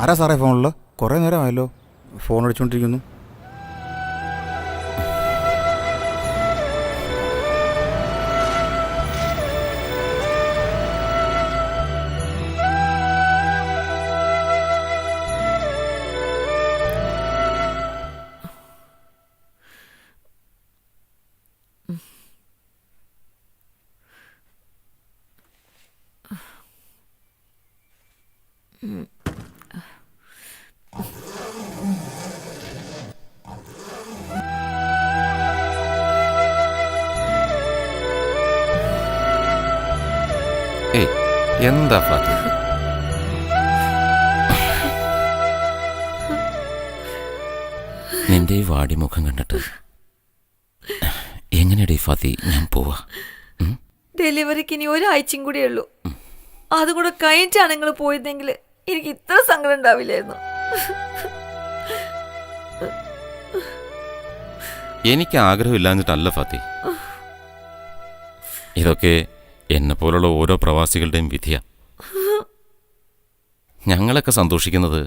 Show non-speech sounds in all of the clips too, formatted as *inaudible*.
ആരാ സാറേ ഫോണിൽ കുറേ നേരമായല്ലോ. ഫോൺ അടിച്ചുകൊണ്ടിരിക്കുന്നു എന്താ ഫാത്തി നിന്റെ ഈ വാടിമുഖം കണ്ടിട്ട് എങ്ങനെയാടി ഫാത്തി ഞാൻ പോവാ? ഡെലിവറിക്ക് ഇനി ഒരാഴ്ചയും കൂടിയേ ഉള്ളൂ. അതും കൂടെ കഴിഞ്ഞിട്ടാണ് നിങ്ങൾ പോയിരുന്നെങ്കിൽ എനിക്ക് ഇത്ര സങ്കടം ഉണ്ടാവില്ലായിരുന്നു. എനിക്ക് ആഗ്രഹമില്ലാഞ്ഞിട്ടല്ല ഫാത്തി ഇതൊക്കെ എന്നെ പോലുള്ള ഓരോ പ്രവാസികളുടെയും വിധിയാ. ഞങ്ങളൊക്കെ സന്തോഷിക്കുന്നത്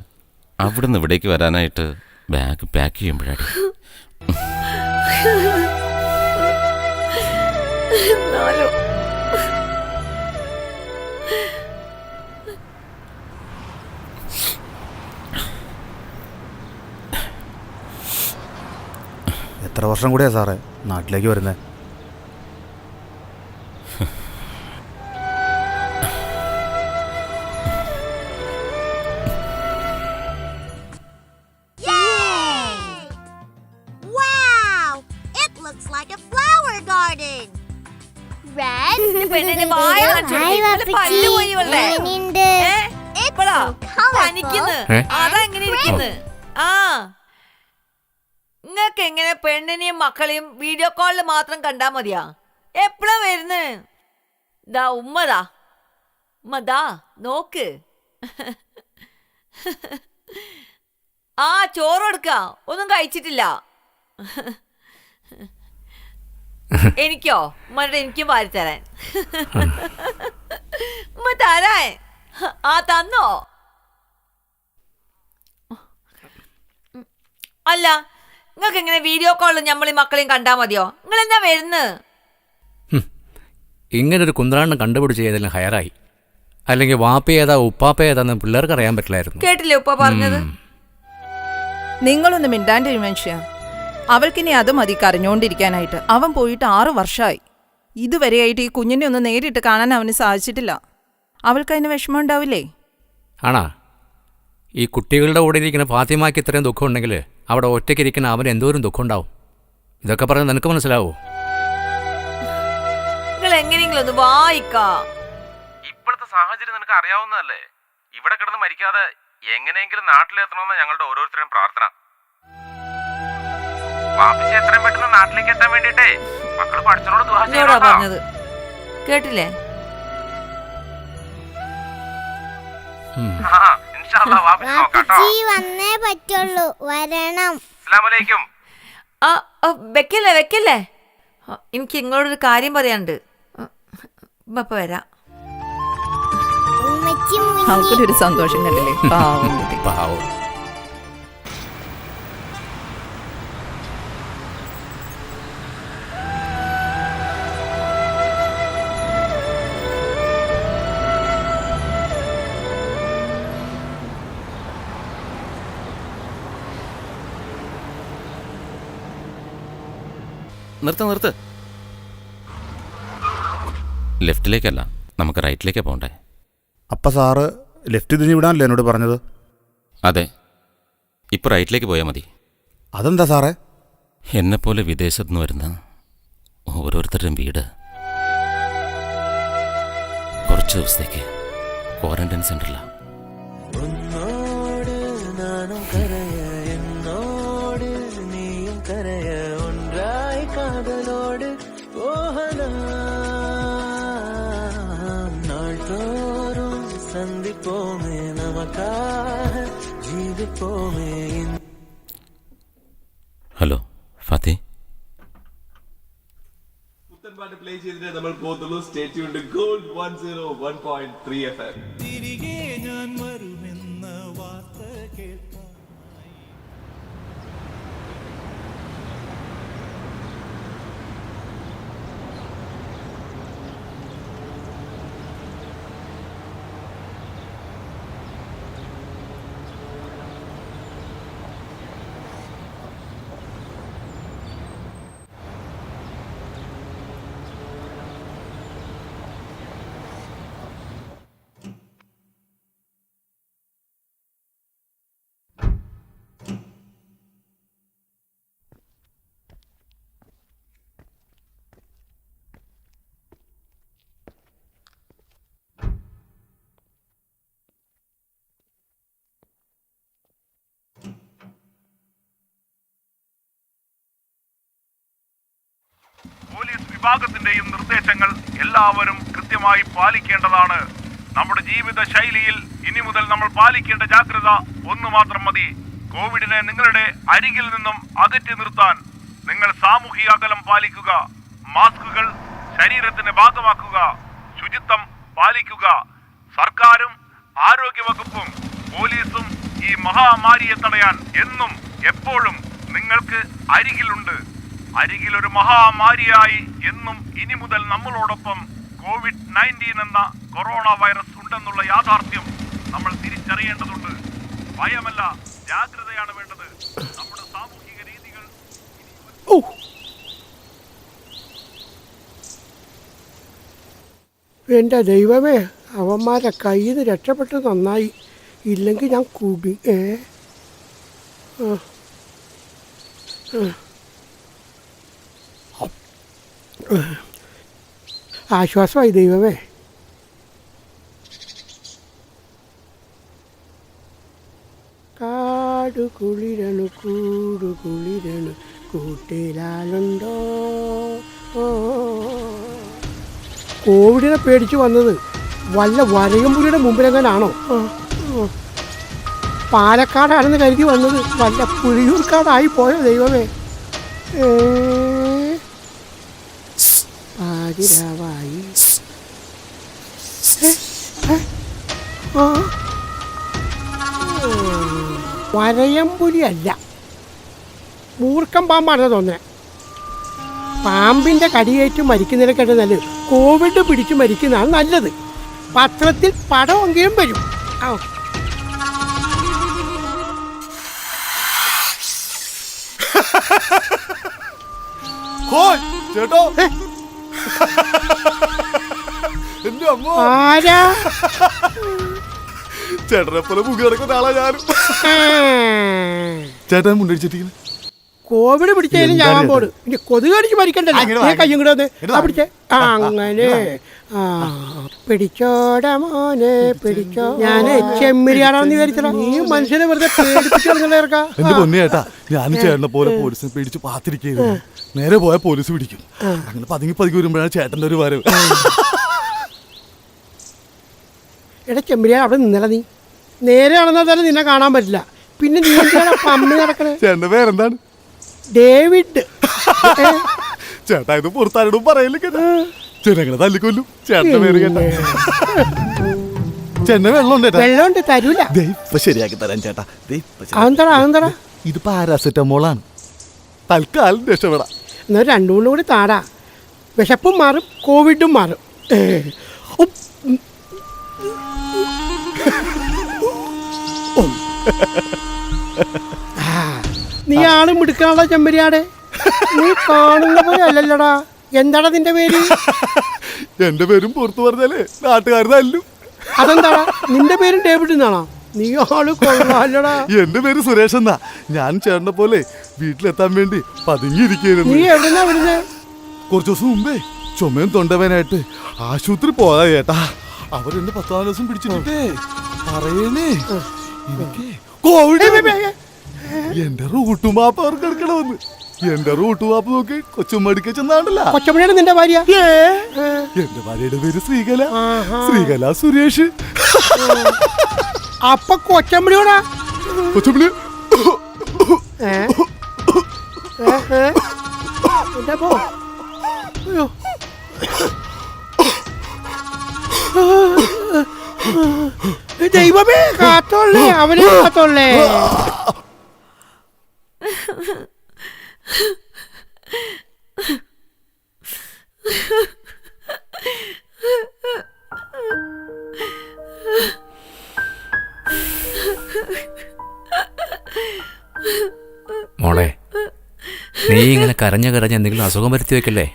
അവിടുന്ന് ഇവിടേക്ക് വരാനായിട്ട് ബാഗ് പാക്ക് ചെയ്യുമ്പോഴാണ് എത്ര വർഷം കൂടിയാ സാറേ നാട്ടിലേക്ക് വരുന്നത് എങ്ങനെ ഇരിക്കുന്നു? ആ. നിങ്ങക്ക് എങ്ങനെ പെണ്ണിനെയും മക്കളെയും വീഡിയോ കോളിൽ മാത്രം കണ്ടാ മതിയാ? എപ്പഴാ വരുന്ന്? ദാ ഉമ്മതാ. ഉമ്മതാ നോക്ക്. ആ ചോറ് എടുക്ക ഒന്നും കഴിച്ചിട്ടില്ല. എനിക്കോ? ഉമ്മരുടെ എനിക്കും വാരി തരാൻ. ഉമ്മ തരാൻ. ആ തന്നോ? അല്ല നിങ്ങൾക്ക് എങ്ങനെ വീഡിയോ കോളിൽ നമ്മളീ മക്കളെയും കണ്ടാ മതിയോ? നിങ്ങൾ എന്താ വരുന്നത് ഇങ്ങനെ ഒരു കുന്ത്രാണ്ടം കണ്ടുപിടിച്ച് ഏതെങ്കിലും ഹയറായി. അല്ലെങ്കിൽ വാപ്പ ഏതാ ഉപ്പാപ്പ ഏതാന്ന് പിള്ളേർക്ക് അറിയാൻ പറ്റില്ലായിരുന്നു. കേട്ടില്ലേ ഉപ്പ പറഞ്ഞത്? നിങ്ങളൊന്ന് മിണ്ടാന്റെ മനുഷ്യ. അവൾക്കിനി അത് മതി കരഞ്ഞോണ്ടിരിക്കാനായിട്ട്. അവൻ പോയിട്ട് ആറു വർഷമായി ഇതുവരെയായിട്ട് ഈ കുഞ്ഞിനെ ഒന്ന് നേരിട്ട് കാണാൻ അവന് സാധിച്ചിട്ടില്ല. അവൾക്ക് അതിന് വിഷമം ഉണ്ടാവില്ലേ? ആണാ. ഈ കുട്ടികളുടെ കൂടെ ഇരിക്കുന്ന ഫാത്തിമാക്ക് ഇത്രയും ദുഃഖം ഉണ്ടെങ്കിൽ അവിടെ ഒറ്റയ്ക്കിരിക്കുന്ന അവന് എന്തോരം ദുഃഖം ഉണ്ടാവും ഇതൊക്കെ പറഞ്ഞ് നിനക്ക് മനസ്സിലാവോ? നിങ്ങൾ എങ്ങനെയെങ്കിലും ഒന്ന് വായിക്കാം. ഇപ്പോഴത്തെ സാഹചര്യം നിനക്ക് അറിയാവുന്നതല്ലേ? ഇവിടെ കിടന്ന് മരിക്കാതെ എങ്ങനെയെങ്കിലും നാട്ടിലെത്തണമെന്ന് ഞങ്ങളുടെ ഓരോരുത്തരുടെയും പ്രാർത്ഥന. വാപ്പിച്ച് എത്രയും പെട്ടെന്ന് നാട്ടിലേക്ക് എത്താൻ വേണ്ടിട്ടേ മക്കൾ പഠിച്ചോട് ദുആ എന്നോടാ ചെയ്യണം കേട്ടോ. പറഞ്ഞത്. കേട്ടില്ലേ. ആ, വാപ്പിച്ച് വന്നേ പറ്റുള്ളൂ. വരണം. ആ വെക്കല്ലേ വെക്കല്ലേ? എനിക്ക് നിങ്ങളോടൊരു കാര്യം പറയാനുണ്ട്. ഇപ്പൊ വരാം. ഉമ്മച്ചി സന്തോഷം കണ്ടില്ലേ? പാവം കുട്ടി. പാവം. നിർത്ത് നിർത്ത്. ലെഫ്റ്റിലേക്കല്ല നമുക്ക് റൈറ്റിലേക്കാ പോണ്ടേ. അപ്പ സാറ് ലെഫ്റ്റ് തിരിഞ്ഞ് വിടാനല്ലേ എന്നോട് പറഞ്ഞത്? അതെ ഇപ്പൊ റൈറ്റിലേക്ക് പോയാൽ മതി. അതെന്താ സാറേ? എന്നെപ്പോലെ വിദേശത്തു നിന്ന് വരുന്ന ഓരോരുത്തരുടെയും വീട് കുറച്ച് ദിവസത്തേക്ക് ക്വാറന്റൈൻ സെന്ററിലാണ് ഹലോ ഫാത്തി? പുത്തൻപാട്ട് പ്ലേ ചെയ്തിട്ട് നമ്മൾ പോകുന്നുള്ളൂ state gold one zero one point three F M തിരികെ ഞാൻ വരുമെന്ന വിഭാഗത്തിന്റെയും നിർദ്ദേശങ്ങൾ എല്ലാവരും കൃത്യമായി പാലിക്കേണ്ടതാണ്. നമ്മുടെ ജീവിത ശൈലിയിൽ ഇനി മുതൽ നമ്മൾ പാലിക്കേണ്ട ജാഗ്രത ഒന്നു മാത്രം മതി. കോവിഡിനെ നിങ്ങളുടെ അരികിൽ നിന്നും അകറ്റി നിർത്താൻ നിങ്ങൾ സാമൂഹിക അകലം പാലിക്കുക. മാസ്കുകൾ ശരീരത്തിന് ഭാഗമാക്കുക. ശുചിത്വം പാലിക്കുക. സർക്കാരും ആരോഗ്യവകുപ്പും പോലീസും ഈ മഹാമാരിയെ തടയാൻ എന്നും എപ്പോഴും നിങ്ങൾക്ക് അരികിലുണ്ട്. അരികിൽ ഒരു മഹാമാരിയായി എന്നും ഇനി മുതൽ നമ്മളോടൊപ്പം കോവിഡ് നയന്റീൻ എന്ന കൊറോണ വൈറസ് ഉണ്ടെന്നുള്ള യാഥാർത്ഥ്യം നമ്മൾ തിരിച്ചറിയേണ്ടതുണ്ട്. ഭയമല്ല ജാഗ്രതയാണ് വേണ്ടത്. നമ്മുടെ സാമൂഹിക രീതികൾ എന്റെ ദൈവമേ അവന്മാരെ കയ്യിൽ നിന്ന് രക്ഷപ്പെട്ട് നന്നായി. ഇല്ലെങ്കിൽ ഞാൻ കുടി ഏ? ആ. ആ. ആശ്വാസമായി ദൈവമേ. കാടു കുളിരണു കൂടു കുളിരണു കൂട്ടിലാലുണ്ടോ? ഓ. കോവിഡിനെ പേടിച്ച് വന്നത് വല്ല വരയമ്പുലിയുടെ മുമ്പിലെങ്ങനാണോ. പാലക്കാടാണെന്ന് കരുതി വന്നത് വല്ല പുളിയൂർക്കാടായി പോയോ ദൈവമേ? ഏ, ആ. വരയമ്പുലി അല്ല മൂർക്കം പാമ്പാണെന്ന് തോന്നുന്നത് പാമ്പിന്റെ കടിയേറ്റ് മരിക്കുന്നതിനെക്കാട്ടും നല്ലത്. കോവിഡ് പിടിച്ചു മരിക്കുന്നതാണ് നല്ലത്. പത്രത്തിൽ പടമെങ്കിലും വരും. ആ ചേട്ടോ. *laughs* എന്റെ അമ്മ. ആരാ? ചേട്ടനെ പോലെ മുഖി കിടക്കുന്ന ആളാ ഞാനും. ചേട്ടൻ മുണ്ടടിച്ചിട്ടിരിക്കുന്നു കോവിഡ് പിടിച്ചാലും ഞാൻ? പോട് ഇനി കൊതുക് കടിച്ച് മരിക്കണ്ടല്ലോ. കയ്യും കൂടെ വന്ന്. ആ പിടിച്ചേ. ആ അങ്ങനെ. ആ പിടിച്ചോട മോനെ പിടിച്ചോ. ഞാൻ ചെമ്മരിയാണെന്ന് വിചാരിച്ചോ നീ മനുഷ്യനെ വെറുതെ പേടിപ്പിച്ചു കളഞ്ഞിറക്കാം *laughs* എന്റെ പൊന്നു ചേട്ടാ ഞാൻ ചേട്ടനെ പോലെ പോലീസിനെ പേടിച്ച് പാത്തിരിക്കുന്നു നേരെ പോയ പോലീസ് പിടിക്കും. അങ്ങനെ പതുങ്ങി പതുങ്ങി വരുമ്പോഴാണ് ചേട്ടന്റെ ഒരു വരവ്. എടാ ചെമ്മരിയാ അവിടെ നിന്നല്ല നീ. നേരെ നടന്നാൽ തന്നെ നിന്നെ കാണാൻ പറ്റില്ല. പിന്നെ നീ പമ്മി നടക്കണേ? ചേട്ടന്റെ പേരെന്താണ്? ഡേവിഡ്. ചേട്ടാ ഇത് പുറത്താരോടും പറയല്ലേ കേട്ടാ? ചേട്ടങ്ങളെ തല്ലിക്കൊല്ലും. ചേട്ടന്റെ പേര് കേട്ടാ. ചെന്ന വെള്ളമുണ്ട് വെള്ളമുണ്ട് തരൂല. ഇപ്പൊ ശരിയാക്കി തരാം ചേട്ടാ. അതെന്താടാ അതെന്താടാ? ഇത് പാരാസെറ്റമോളാണ്. തൽക്കാലം രക്ഷപ്പെടാം. എന്നാൽ രണ്ടു മൂന്നും കൂടി താടാ. വിശപ്പും മാറും കോവിഡും മാറും. ഏ. നീ ആൾ മിടുക്കാനുള്ള ചെമ്പരിയാടെ. നീ കാണുന്ന പോലെ അല്ലല്ലടാ. എന്താടാ നിന്റെ പേര്? എന്റെ പേരും പുറത്തു പറഞ്ഞാലേ നാട്ടുകാർ തല്ലും. അതെന്താടാ? നിന്റെ പേരും ഡേവിഡ് എന്നാണോ നീ ആൾ കൊള്ളാല്ലടാ. എന്റെ പേര് സുരേഷ് എന്നാ. ഞാൻ ചേട്ടനെ പോലെ വീട്ടിലെത്താൻ വേണ്ടി പതുങ്ങിയിരിക്കുന്നു നീ എവിടെന്നാ വരുന്നേ? കുറച്ച് ദിവസം മുമ്പേ ചുമയും തൊണ്ടവനായിട്ട് ആശുപത്രി പോയാ ചേട്ടാ. അവരെന്നെ പത്താം ദിവസം പിടിച്ചിട്ടേ പറയണേ. എനിക്ക് കോവിഡ് എന്റെ റൂട്ട് മാപ്പ് അവർക്ക് എടുക്കണമെന്ന് എന്റെ റൂട്ട് മാപ്പ് നോക്കി കൊച്ചുമ്മടിക്ക ചെന്നാണ്ടല്ല. കൊച്ചമ്മണിയാണ് നിന്റെ ഭാര്യ? എന്റെ ഭാര്യയുടെ പേര് ശ്രീകല. ശ്രീകല സുരേഷ്. അപ്പൊ പോ? അയ്യോ. ദൈവമേ കാത്തോളേ അവനെ കാത്തോളേ. മോളെ നീ ഇങ്ങനെ കരഞ്ഞ കരഞ്ഞ എന്തെങ്കിലും അസുഖം വരുത്തി വെക്കല്ലേ?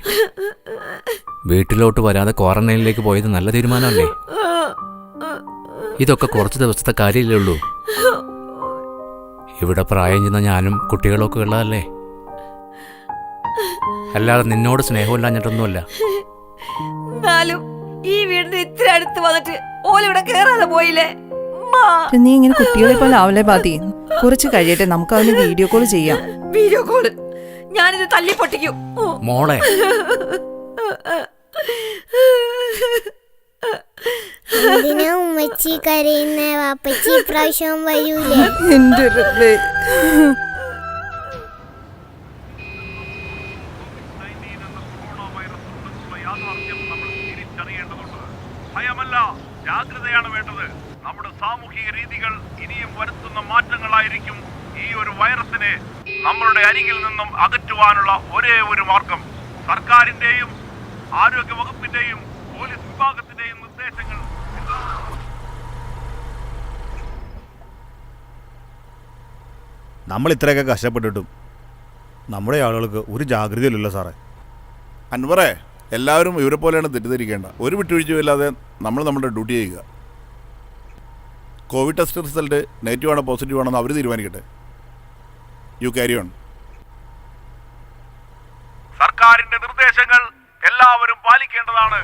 വീട്ടിലോട്ട് വരാതെ ക്വാറന്റൈനിലേക്ക് പോയത് നല്ല തീരുമാനമല്ലേ? ഇതൊക്കെ കുറച്ച് ദിവസത്തെ കാര്യമല്ലേ ഉള്ളൂ. ഇവിടെ പ്രായം ചെന്ന ഞാനും കുട്ടികളൊക്കെ ഉള്ളതല്ലേ? അല്ലാതെ നിന്നോട് സ്നേഹമില്ലാഞ്ഞിട്ടൊന്നുമല്ല. എന്നാലും ഈ വീടിന്റെ ഇത്ര അടുത്ത് വന്നിട്ട് ഓലിവിടെ കേറാതെ പോയില്ലേ. നീ ഇങ്ങനെ കുട്ടികളെ പോലെ ആവലേ ബാധി കുറച്ച് കഴിയട്ടെ നമുക്ക് അവന് വീഡിയോ കോൾ ചെയ്യാം. വീഡിയോ കോൾ ഞാനിത് തല്ലി പൊട്ടിക്കും. മോളെ. *laughs* എന്തിനാ ഉമ്മച്ചി കരയുന്ന വാപ്പച്ചി ഇപ്രാവശ്യം വരൂലേ എന്റെ റബ്ബേ. ഭയമല്ല ജാഗ്രതയാണ് വേണ്ടത് നമ്മുടെ സാമൂഹിക രീതികൾ ഇനിയും വരുത്തുന്ന മാറ്റങ്ങളായിരിക്കും ഈ ഒരു വൈറസിനെ നമ്മളുടെ അരികിൽ നിന്നും അകറ്റുവാനുള്ള ഒരേ ഒരു മാർഗം സർക്കാരിന്റെയും ആരോഗ്യ വകുപ്പിന്റെയും പോലീസ് വിഭാഗത്തിന്റെയും നിർദ്ദേശങ്ങൾ നമ്മൾ ഇത്രയൊക്കെ കഷ്ടപ്പെട്ടിട്ടും നമ്മുടെ ആളുകൾക്ക് ഒരു ജാഗ്രതയില്ലല്ലോ സാറേ. അൻവറേ എല്ലാവരും ഇവരെ പോലെയാണ് തെറ്റിദ്ധരിക്കേണ്ട. ഒരു വിട്ടുവീഴ്ചയും ഇല്ലാതെ നമ്മൾ നമ്മുടെ ഡ്യൂട്ടി ചെയ്യുക. കോവിഡ് ടെസ്റ്റ് റിസൾട്ട് നെഗറ്റീവ് ആണോ പോസിറ്റീവ് ആണോ എന്ന് അവർ തീരുമാനിക്കട്ടെ. യു ക്യാരി ഓൺ സർക്കാരിന്റെ നിർദ്ദേശങ്ങൾ എല്ലാവരും പാലിക്കേണ്ടതാണ്.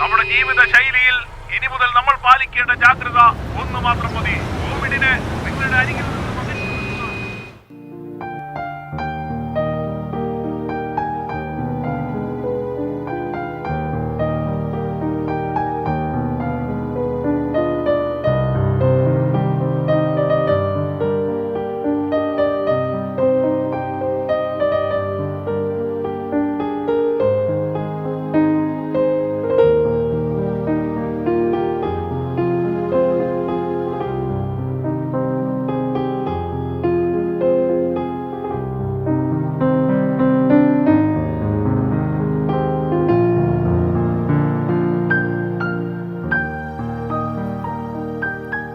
നമ്മുടെ ജീവിത ശൈലിയിൽ ഇനി മുതൽ നമ്മൾ പാലിക്കേണ്ട ജാഗ്രത ഒന്ന് മാത്രം മതി. കോവിഡിനെ നിങ്ങളുടെ അരികിൽ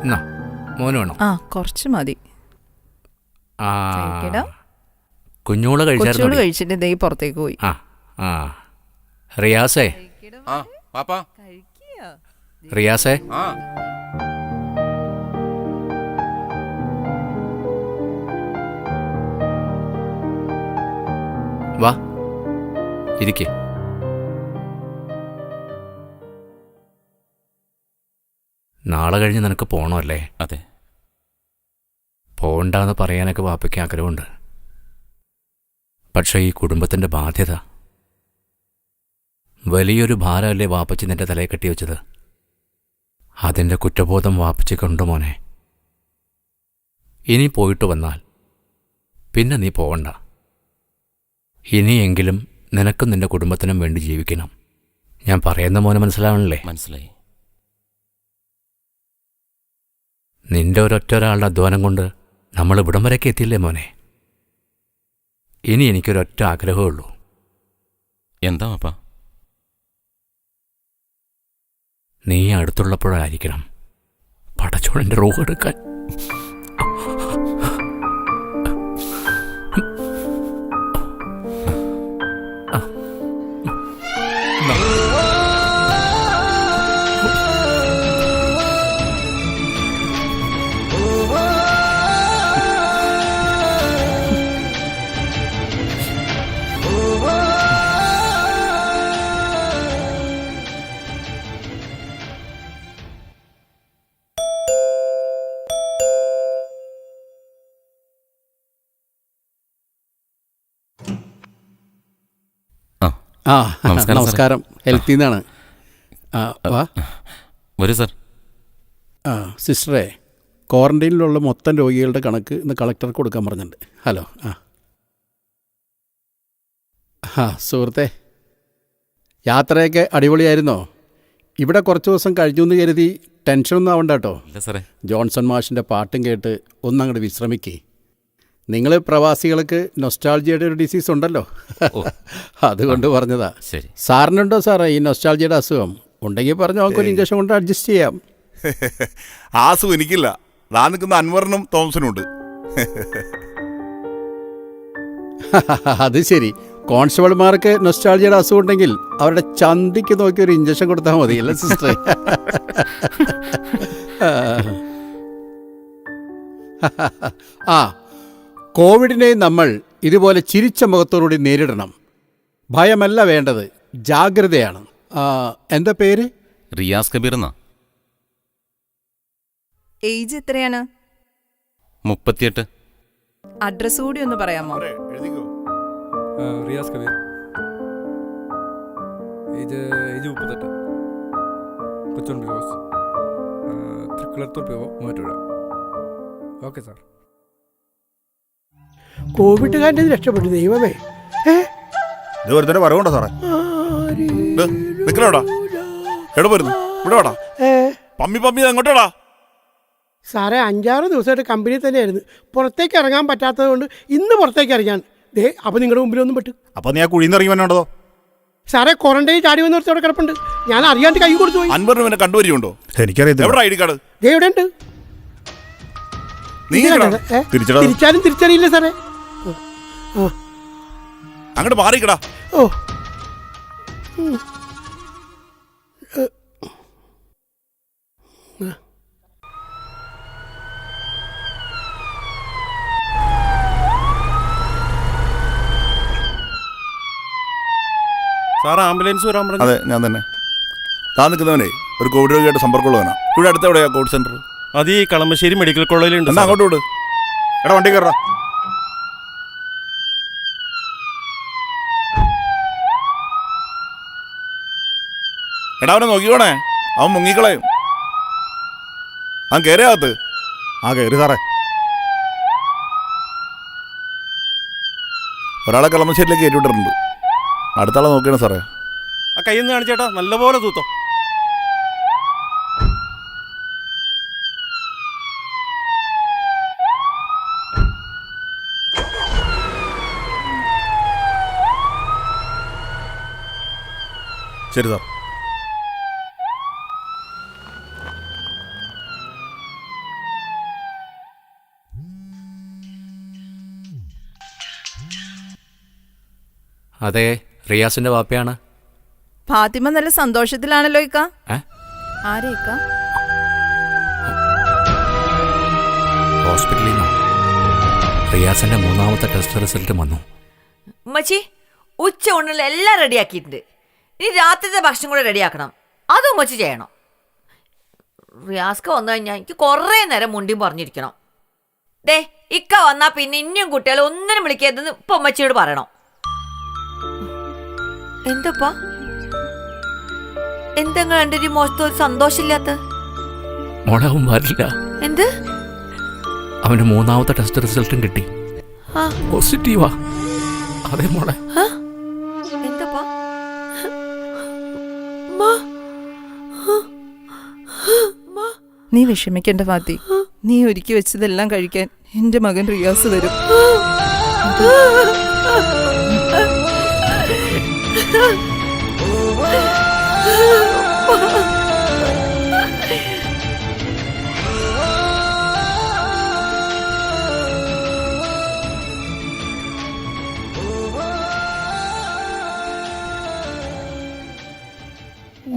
മോന് വേണം ആ കുറച്ച് മതി. കുഞ്ഞോൾ കൊച്ചുകൂട് കഴിച്ചിട്ട് ദേ പുറത്തേക്ക് പോയി. ആ ആ. റിയാസേ. ആ പാപ്പാ റിയാസേ. ആ. വാ. ഇരിക്കേ. നാളെ കഴിഞ്ഞ് നിനക്ക് പോകണമല്ലേ അതെ. പോകണ്ടെന്ന് പറയാനൊക്കെ വാപ്പയ്ക്ക് ആഗ്രഹമുണ്ട്. പക്ഷേ ഈ കുടുംബത്തിന്റെ ബാധ്യത. വലിയൊരു ഭാരമല്ലേ വാപ്പച്ചി നിന്റെ തലയിൽ കെട്ടിവെച്ചത് അതിന്റെ കുറ്റബോധം വാപ്പച്ചിക്കുണ്ട് മോനെ. ഇനി പോയിട്ട് വന്നാൽ പിന്നെ നീ പോകണ്ട ഇനിയെങ്കിലും നിനക്കും നിന്റെ കുടുംബത്തിനും വേണ്ടി ജീവിക്കണം. ഞാൻ പറയുന്ന മോനെ മനസ്സിലാവണല്ലേ? മനസ്സിലായി. നിന്റെ ഒരൊറ്റ ഒരാളുടെ അധ്വാനം കൊണ്ട് നമ്മൾ ഇവിടം വരെയൊക്കെ എത്തിയില്ലേ മോനെ? ഇനി എനിക്കൊരൊറ്റ ആഗ്രഹമേ ഉള്ളൂ. എന്താ അപ്പാ നീ അടുത്തുള്ളപ്പോഴായിരിക്കണം പടച്ചോണിന്റെ റൂഹ് എടുക്കാൻ. ആ നമസ്കാരം ഹെൽത്തിൽ നിന്നാണ് ആ വാ. വരൂ സാർ. ആ സിസ്റ്ററെ ക്വാറന്റൈനിലുള്ള മൊത്തം രോഗികളുടെ കണക്ക് ഇന്ന് കളക്ടർക്ക് കൊടുക്കാൻ പറഞ്ഞിട്ടുണ്ട്. ഹലോ ആ. ആ സുഹൃത്തെ യാത്രയൊക്കെ അടിപൊളിയായിരുന്നോ? ഇവിടെ കുറച്ച് ദിവസം കഴിഞ്ഞു എന്ന് കരുതി ടെൻഷനൊന്നും ആവണ്ട കേട്ടോ. ഇല്ല സാറേ. ജോൺസൺ മാഷിന്റെ പാട്ടും കേട്ട് ഒന്നങ്ങോട്ട് വിശ്രമിക്കേ. നിങ്ങൾ പ്രവാസികൾക്ക് നൊസ്റ്റാൾജിയുടെ ഒരു ഡിസീസ് ഉണ്ടല്ലോ. *laughs* അതുകൊണ്ട് പറഞ്ഞതാ. ശരി. സാറിനുണ്ടോ സാറേ ഈ നൊസ്റ്റാൾജിയുടെ അസുഖം? ഉണ്ടെങ്കിൽ പറഞ്ഞു നമുക്ക് ഒരു ഇഞ്ചക്ഷൻ കൊണ്ട് അഡ്ജസ്റ്റ് ചെയ്യാം. *laughs* ആ അസുഖം എനിക്കില്ല. ദാ നിൽക്കുന്ന അൻവറിനും തോമസിനും ഉണ്ട് *laughs* അത് ശരി. കോൺസ്റ്റബിൾമാർക്ക് നൊസ്റ്റാൾജിയുടെ അസുഖം ഉണ്ടെങ്കിൽ അവരുടെ ചന്തിക്ക് നോക്കി ഒരു ഇഞ്ചക്ഷൻ കൊടുത്താൽ മതി അല്ലേ സിസ്റ്റർ ആ കോവിഡിനെ നമ്മൾ ഇതുപോലെ ചിരിച്ച മുഖത്തോടുകൂടി നേരിടണം. ഭയമല്ല വേണ്ടത്. ജാഗ്രതയാണ്. എന്താ പേര്? റിയാസ് കബീർ എന്നാ? ഏജ് എത്രയാണ്? മുപ്പത്തിയെട്ട്. അഡ്രസ് കൂടി ഒന്ന് പറയാമോ? എഴുതിക്കോ. റിയാസ് കബീർ. ഏജ് ഏജ് മുപ്പത്തെട്ട്. കൊച്ചുണ്ട് ഒ മൂവാറ്റുപുഴ ഓക്കെ സാർ. കോവിഡുകാരന്റെ രക്ഷപ്പെട്ടു ദൈവമേ. ഇത് വെറുതെ പറയണ്ട സാറേ? നിക്കലോടാ എവിടെ? പോരുന്നു ഇവിടെ വാടാ. ഏ? പമ്മി പമ്മി അങ്ങോട്ടാടാ സാറേ അഞ്ചാറ് ദിവസമായിട്ട് കമ്പനി തന്നെയായിരുന്നു. പുറത്തേക്ക് ഇറങ്ങാൻ പറ്റാത്തത് കൊണ്ട് ഇന്ന് പുറത്തേക്ക് ഇറങ്ങാൻ ദേ അപ്പോൾ നിങ്ങളുടെ മുമ്പിലൊന്നും പറ്റും അപ്പൊ നീ ആ കുഴിന്ന് ഇറങ്ങി വന്നോണ്ടോ സാറേ ക്വാറന്റൈൻ ചാടി വന്ന അവിടെ കിടപ്പുണ്ട്. ഞാൻ അറിയാണ്ട് കൈ കൊടുത്തു പോയി. പിന്നെ കണ്ടുവരിയുണ്ടോ എനിക്കറിയത്തില്ല. എവിടെ ഐ ഡി കാർഡ്? ദേ എവിടെ ഉണ്ട്. തിരിച്ചാലും തിരിച്ചറിയില്ല സാറേ. അങ്ങോട്ട് മാറിക്കടാ. ഓ. സാർ ആംബുലൻസ് വരാൻ പറഞ്ഞു. അതെ ഞാൻ തന്നെ. താൻ നിൽക്കുന്നവനെ ഒരു കോവിഡ് രോഗിയായിട്ട് സമ്പർക്കമുള്ളവനാ. ഇവിടെ അടുത്ത് എവിടെയാ കോവിഡ് സെന്റർ? അത് ഈ കളമശ്ശേരി മെഡിക്കൽ കോളേജിലുണ്ട് അങ്ങോട്ട് വിട്. എടാ വണ്ടി കയറാ എടാ അവനെ നോക്കിക്കോണേ. അവൻ മുങ്ങിക്കളയും. അവൻ കയറിയാകത്ത് ആ കയറി സാറേ. ഒരാളെ കളമശ്ശേരിയിലേക്ക് കയറ്റി വിട്ടിട്ടുണ്ട് അടുത്താളെ നോക്കിയാണ് സാറേ. ആ കയ്യിൽ നിന്ന് കാണിച്ചേട്ടാ നല്ലപോലെ തൂത്തോ. ശരി സാർ. അതെ റിയാസിന്റെ വാപ്പയാണ്. ഫാത്തിമ നല്ല സന്തോഷത്തിലാണല്ലോ ഇക്ക. ഏ? ആരെ ഇക്ക? ഹോസ്പിറ്റലിൽ നിന്നോ? റിയാസിന്റെ മൂന്നാമത്തെ ടെസ്റ്റ് റിസൾട്ട് വന്നു. ഉമ്മച്ചി ഉച്ച ഊണിൽ എല്ലാം റെഡിയാക്കിയിട്ടുണ്ട്. ഇനി രാത്രിത്തെ ഭക്ഷണം കൂടെ റെഡിയാക്കണം. അതും ഉമ്മച്ചി ചെയ്യണം. റിയാസ്ക്ക് വന്നു കഴിഞ്ഞാൽ എനിക്ക് കുറേ നേരം മുണ്ടിയും പറഞ്ഞിരിക്കണം. ദേ ഇക്ക വന്നാ പിന്നെ ഇനിയും കുട്ടികളെ ഒന്നിനും വിളിക്കരുതെന്ന് ഇപ്പൊ ഉമ്മച്ചിയോട് പറയണം. എന്തപ്പാ? എന്താ എന്റെ ഒരു ഒരു സന്തോഷമില്ലാത്ത? മോളെ അവൻ വരില്ല എന്ത്? അവന് മൂന്നാമത്തെ ടെസ്റ്റ് റിസൾട്ടും കിട്ടി. പോസിറ്റീവാ അതെ മോളെ. നീ വിഷമിക്കേണ്ട ഫാത്തി. നീ ഒരുക്കി വെച്ചതെല്ലാം കഴിക്കാൻ എന്റെ മകൻ റിയാസ് വരും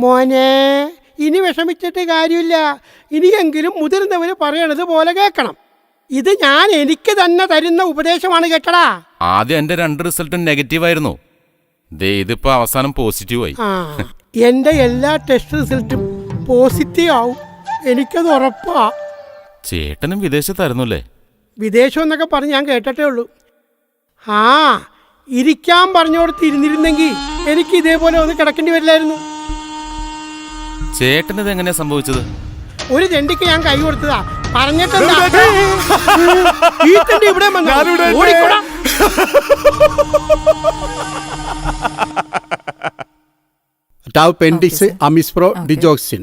മോനെ ഇനി വിഷമിച്ചിട്ട് കാര്യമില്ല. ഇനിയെങ്കിലും മുതിർന്നവർ പറയണത് പോലെ കേൾക്കണം. ഇത് ഞാൻ എനിക്ക് തന്നെ തരുന്ന ഉപദേശമാണ് കേട്ടടാ. ആദ്യം എന്റെ രണ്ട് റിസൾട്ടും നെഗറ്റീവ് ആയിരുന്നു ദേ ഇതിപ്പോ അവസാനം പോസിറ്റീവ് ആയി. ആ എന്റെ എല്ലാ ടെസ്റ്റ് റിസൾട്ടും പോസിറ്റീവ് ആവും. എനിക്കത് ഉറപ്പാ. ചേട്ടനും വിദേശത്തായിരുന്നല്ലേ വിദേശം എന്നൊക്കെ പറഞ്ഞ് ഞാൻ കേട്ടിട്ടേ ഉള്ളൂ. ആ ഇരിക്കാൻ പറഞ്ഞോടത്ത് ഇരുന്നിരുന്നെങ്കിൽ എനിക്ക് ഇതേപോലെ ഒന്ന് കിടക്കേണ്ടി വരില്ലായിരുന്നു. ചേട്ടനത് എങ്ങനെയാ സംഭവിച്ചത്? ഒരു ചെണ്ടിക്ക് ഞാൻ കൈ കൊടുത്തതാ. പറഞ്ഞിട്ടുണ്ട് ഈ തെണ്ടി ഇവിടെ വന്നോ? ഓടിക്കോടാ. ടാവ് പെൻഡിക്സ് അമിസ്പ്രോ ഡിജോക്സിൻ.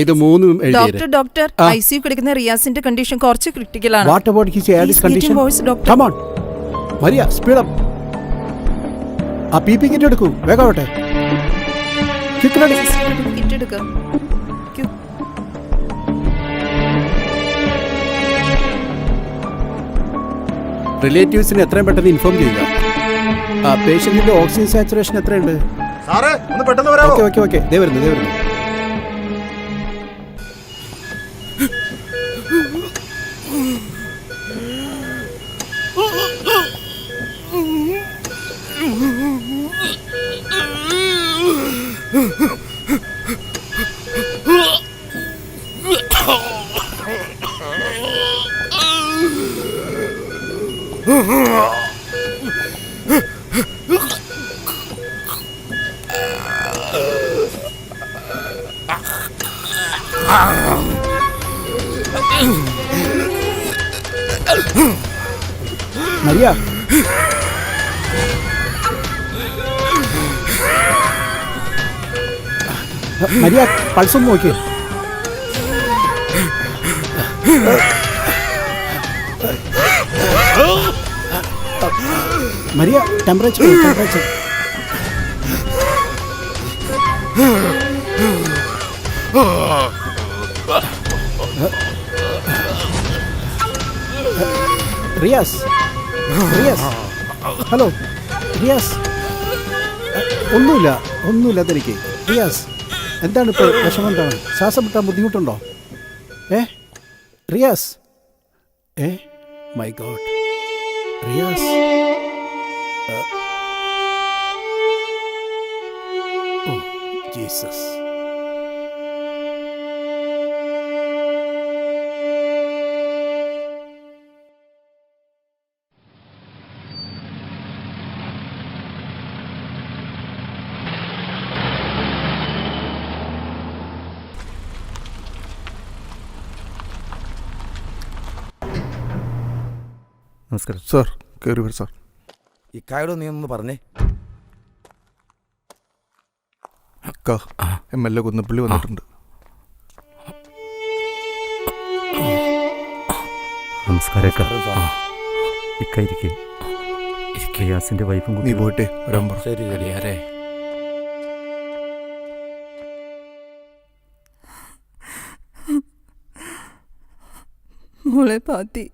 ഇത് മൂന്നും ഡോക്ടർ എഴുതിയത്. ഡോക്ടർ ആ. ഐ സി കിടക്കുന്ന റിയാസിന്റെ കണ്ടീഷൻ കുറച്ച് ക്രിട്ടിക്കൽ ആണ്. വാട്ട് അബൌട്ട് ഹിസ് He's ഏഡിസ് getting condition worse, doctor. Come on Maria speed up ആ പി പി കിറ്റ് എടുക്കൂ. വേഗം ആവട്ടെ. കിറ്റ് എടുക്ക. റിലേറ്റീവ്സിന് എത്രയും പെട്ടെന്ന് ഇൻഫോം ചെയ്യുക. ആ പേഷ്യന്റിന്റെ ഓക്സിജൻ സാച്ചുറേഷൻ എത്രയുണ്ട്? സാറേ ഒന്ന് പെട്ടെന്ന് വരാമോ ഓക്കെ ഓക്കെ ഓക്കെ. ദേ വരുന്നു ദേ വരുന്നു. ആ *laughs* മരിയ. മരിയ പൾസൊന്ന് നോക്കിയോ. Maria temperature temperature Riyas Riyas. Hello Riyas. ഒന്നുമില്ല ഒന്നുമില്ല തനിക്ക് റിയാസ് എന്താണ് ഇപ്പോൾ വിഷമം? എന്താണ്? ശ്വാസം കിട്ടാൻ ബുദ്ധിമുട്ടുണ്ടോ? ഏ? റിയാസ്? ഏ? My god Riyas? Oh Jesus നമസ്കാരം സാർ കയറി വരും സാർ ഇക്കായോട് നീ ഒന്ന് പറഞ്ഞേ. അക്ക എം എൽ എ കുന്നപ്പള്ളി വന്നിട്ടുണ്ട്. നമസ്കാരം ഇക്കായിരിക്കെ റിയാസിന്റെ വൈഫും നീ പോയിട്ടെ വരാൻ പറ. ശരി ശരി അല്ലേ മോളെ പാത്തി.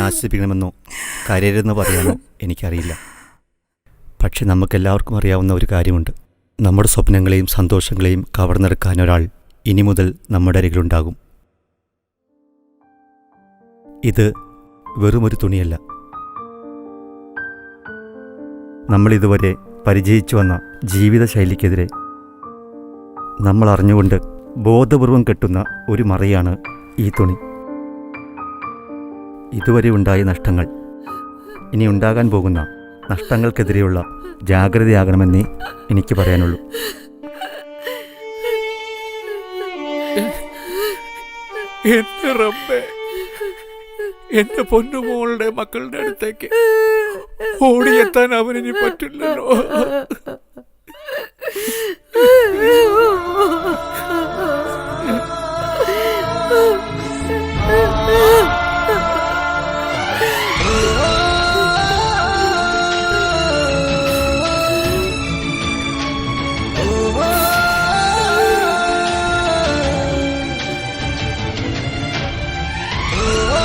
ആശ്വസിപ്പിക്കണമെന്നോ കരയരുതെന്ന് പറയാനോ എനിക്കറിയില്ല. പക്ഷെ നമുക്കെല്ലാവർക്കും അറിയാവുന്ന ഒരു കാര്യമുണ്ട്. നമ്മുടെ സ്വപ്നങ്ങളെയും സന്തോഷങ്ങളെയും കവർന്നെടുക്കാൻ ഒരാൾ ഇനി മുതൽ നമ്മുടെ അരികിലുണ്ടാകും. ഇത് വെറുമൊരു തുണിയല്ല. നമ്മളിതുവരെ പരിചയിച്ചു വന്ന ജീവിതശൈലിക്കെതിരെ നമ്മൾ അറിഞ്ഞുകൊണ്ട് ബോധപൂർവം കെട്ടുന്ന ഒരു മറയാണ് ഈ തുണി. ഇതുവരെ ഉണ്ടായ നഷ്ടങ്ങൾ. ഇനി ഉണ്ടാകാൻ പോകുന്ന നഷ്ടങ്ങൾക്കെതിരെയുള്ള ജാഗ്രതയാകണമെന്നേ എനിക്ക് പറയാനുള്ളൂ. എന്റെ റബ്ബേ എന്റെ പൊന്നുമോളുടെ മക്കളുടെ അടുത്തേക്ക് ഓടിയെത്താൻ അവനിനി പറ്റില്ലല്ലോ.